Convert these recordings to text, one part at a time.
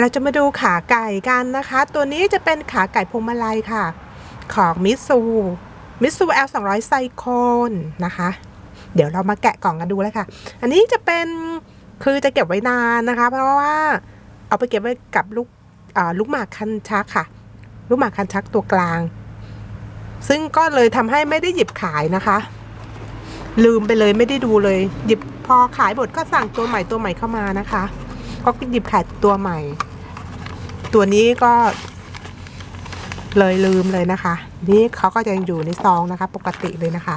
เราจะมาดูขาไก่กันนะคะ ตัวนี้จะเป็นขาไก่พวงมาลัยค่ะ ของมิซูมิซู L 2 0 0ไซโคนนะคะ เดี๋ยวเรามาแกะกล่องกันดูเลยค่ะ อันนี้จะเป็นคือจะเก็บไว้นานนะคะ เพราะว่าเอาไปเก็บไว้กับลูกลูกหมากคันชักค่ะ ลูกหมากคันชักตัวกลาง ซึ่งก็เลยทำให้ไม่ได้หยิบขายนะคะ ลืมไปเลยไม่ได้ดูเลย หยิบพอขายหมดก็สั่งตัวใหม่ตัวใหม่เข้ามานะคะ ก็หยิบขายตัวใหม่ ตัวนี้ก็เลยลืมเลยนะคะ นี่เขาก็ยังอยู่ในซองนะคะ ปกติเลยนะคะ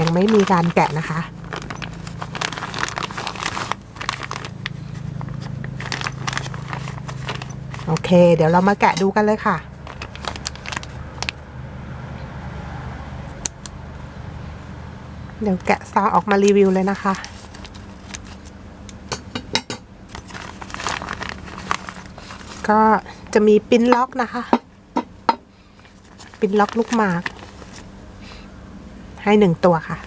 ยังไม่มีการแกะนะคะ โอเค เดี๋ยวเรามาแกะดูกันเลยค่ะเดี๋ยวแกะซองออกมารีวิวเลยนะคะ ก็จะมีปิ้นล็อกนะคะ ปิ้นล็อกลูกหมาก ให้หนึ่งตัวค่ะ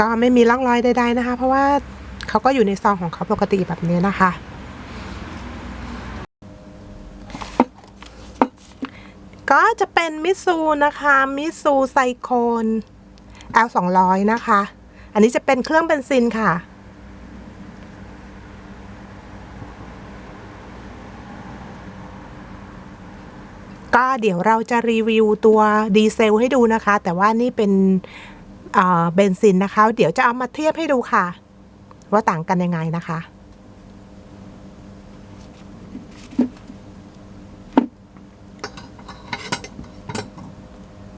ก็ไม่มีร่องรอยใดๆนะคะ เพราะว่าเขาก็อยู่ในซองของเขาปกติแบบนี้นะคะก็จะเป็นมิซูนะคะ มิซูไซโคน L 2 0 0นะคะ อันนี้จะเป็นเครื่องเบนซินค่ะ ก็เดี๋ยวเราจะรีวิวตัวดีเซลให้ดูนะคะ แต่ว่านี่เป็นเบนซินนะคะ เดี๋ยวจะเอามาเทียบให้ดูค่ะ ว่าต่างกันยังไงนะคะ